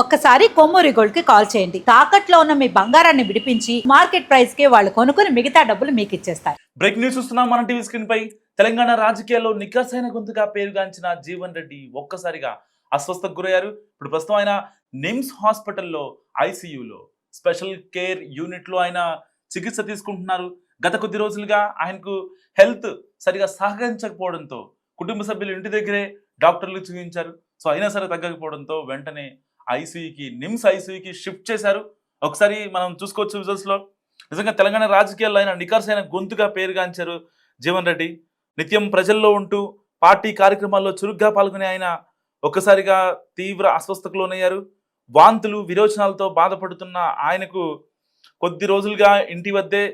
ఒక్కసారి కొమ్మూరి గోల్డ్కి కాల్ చేయండి. తాకట్లో ఉన్న మీ బంగారాన్ని విడిపించి మార్కెట్ ప్రైస్కి వాళ్ళు కొనుక్కుని మిగతా డబ్బులు మీకు ఇచ్చేస్తారు. బ్రేక్ న్యూస్ చూస్తున్నాం మన టీవీ స్క్రీన్ పై. తెలంగాణ రాజకీయాల్లో నిఖాసైన గొంతుగా పేరుగాంచిన జీవన్ రెడ్డి ఒక్కసారిగా అస్వస్థకు గురయ్యారు. ఇప్పుడు ప్రస్తుతం ఆయన నిమ్స్ హాస్పిటల్లో ఐసీయూలో స్పెషల్ కేర్ యూనిట్లో ఆయన చికిత్స తీసుకుంటున్నారు. గత కొద్ది రోజులుగా ఆయనకు హెల్త్ సరిగా సహకరించకపోవడంతో కుటుంబ సభ్యులు ఇంటి దగ్గరే డాక్టర్లు చూపించారు సో అయినా సరే తగ్గకపోవడంతో వెంటనే ఐసీయూకి నిమ్స్ ఐసీయూకి షిఫ్ట్ చేశారు. ఒకసారి మనం చూసుకోవచ్చు విజువల్స్లో నిజంగా తెలంగాణ రాజకీయాల్లో ఆయన నిఖార్సైన గొంతుగా పేరుగాంచారు జీవన్ రెడ్డి. నిత్యం ప్రజల్లో ఉంటూ పార్టీ కార్యక్రమాల్లో చురుగ్గా పాల్గొనే ఆయన ఒక్కసారిగా తీవ్ర అస్వస్థకు లోనయ్యారు వాంతులు విరోచనాలతో బాధపడుతున్న ఆయనకు కొద్ది రోజులుగా ఇంటి వద్దే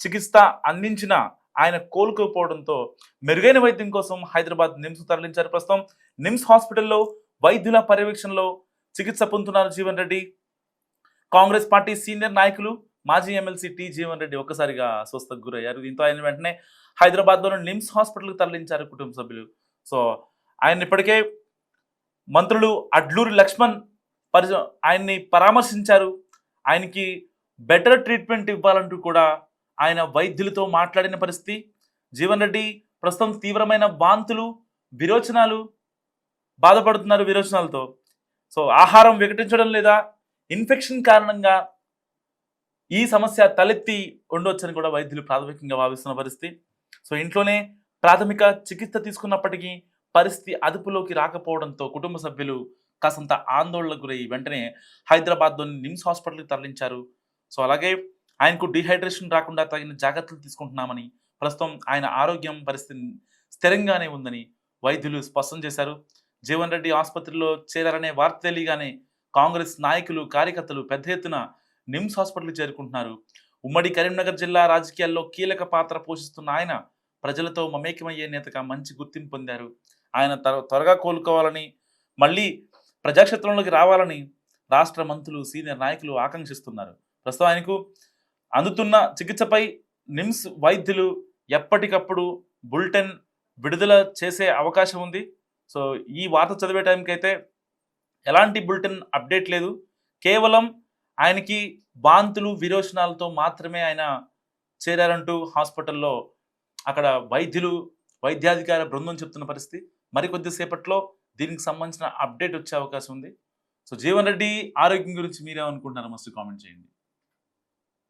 చికిత్స అందించిన ఆయన కోలుకోకపోవడంతో మెరుగైన వైద్యం కోసం హైదరాబాద్ నిమ్స్ తరలించారు. ప్రస్తుతం నిమ్స్ హాస్పిటల్లో వైద్యుల పర్యవేక్షణలో చికిత్స పొందుతున్నారు Jeevan Reddy. Congress party senior నాయకులు మాజీ ఎమ్మెల్సీ టి జీవన్ రెడ్డి ఒక్కసారిగా స్వస్థకు గురయ్యారు. దీంతో ఆయన వెంటనే హైదరాబాద్లోని నిమ్స్ హాస్పిటల్కి తరలించారు కుటుంబ సభ్యులు. సో ఆయన ఇప్పటికే మంత్రులు అడ్లూరి లక్ష్మణ్ పరి ఆయన్ని పరామర్శించారు. ఆయనకి బెటర్ ట్రీట్మెంట్ ఇవ్వాలంటూ కూడా ఆయన వైద్యులతో మాట్లాడిన పరిస్థితి. జీవన్ రెడ్డి ప్రస్తుతం తీవ్రమైన వాంతులు విరోచనాలు బాధపడుతున్నారు విరోచనాలతో. సో ఆహారం వికటించడం లేదా ఇన్ఫెక్షన్ కారణంగా ఈ సమస్య తలెత్తి ఉండొచ్చని కూడా వైద్యులు ప్రాథమికంగా భావిస్తున్న పరిస్థితి. సో ఇంట్లోనే ప్రాథమిక చికిత్స తీసుకున్నప్పటికీ పరిస్థితి అదుపులోకి రాకపోవడంతో కుటుంబ సభ్యులు కాసంత ఆందోళనకు గురై వెంటనే హైదరాబాద్లోని నిమ్స్ హాస్పిటల్కి తరలించారు. సో అలాగే ఆయనకు డిహైడ్రేషన్ రాకుండా తగిన జాగ్రత్తలు తీసుకుంటున్నామని ప్రస్తుతం ఆయన ఆరోగ్యం పరిస్థితి స్థిరంగానే ఉందని వైద్యులు స్పష్టం చేశారు. జీవన్ రెడ్డి ఆసుపత్రిలో చేరారనే వార్త తెలియగానే కాంగ్రెస్ నాయకులు కార్యకర్తలు పెద్ద ఎత్తున నిమ్స్ హాస్పిటల్ చేరుకుంటున్నారు. ఉమ్మడి కరీంనగర్ జిల్లా రాజకీయాల్లో కీలక పాత్ర పోషిస్తున్న ఆయన ప్రజలతో మమేకమయ్యే నేతగా మంచి గుర్తింపు పొందారు. ఆయన త్వర- త్వరగా కోలుకోవాలని మళ్ళీ ప్రజాక్షేత్రంలోకి రావాలని రాష్ట్ర మంత్రులు సీనియర్ నాయకులు ఆకాంక్షిస్తున్నారు. ప్రస్తుతం ఆయనకు అందుతున్న చికిత్సపై నిమ్స్ వైద్యులు ఎప్పటికప్పుడు బులెటిన్ విడుదల చేసే అవకాశం ఉంది. సో ఈ వార్త చదివే టైంకి అయితే ఎలాంటి బులెటిన్ అప్డేట్ లేదు. కేవలం ఆయనకి బాంతులు విరోచనాలతో మాత్రమే ఆయన చేరారంటూ హాస్పిటల్లో అక్కడ వైద్యులు వైద్యాధికార బృందం చెప్తున్న పరిస్థితి. మరికొద్దిసేపట్లో దీనికి సంబంధించిన అప్డేట్ వచ్చే అవకాశం ఉంది. సో జీవన్ రెడ్డి ఆరోగ్యం గురించి మీరేమనుకుంటున్నారు మస్తు కామెంట్ చేయండి.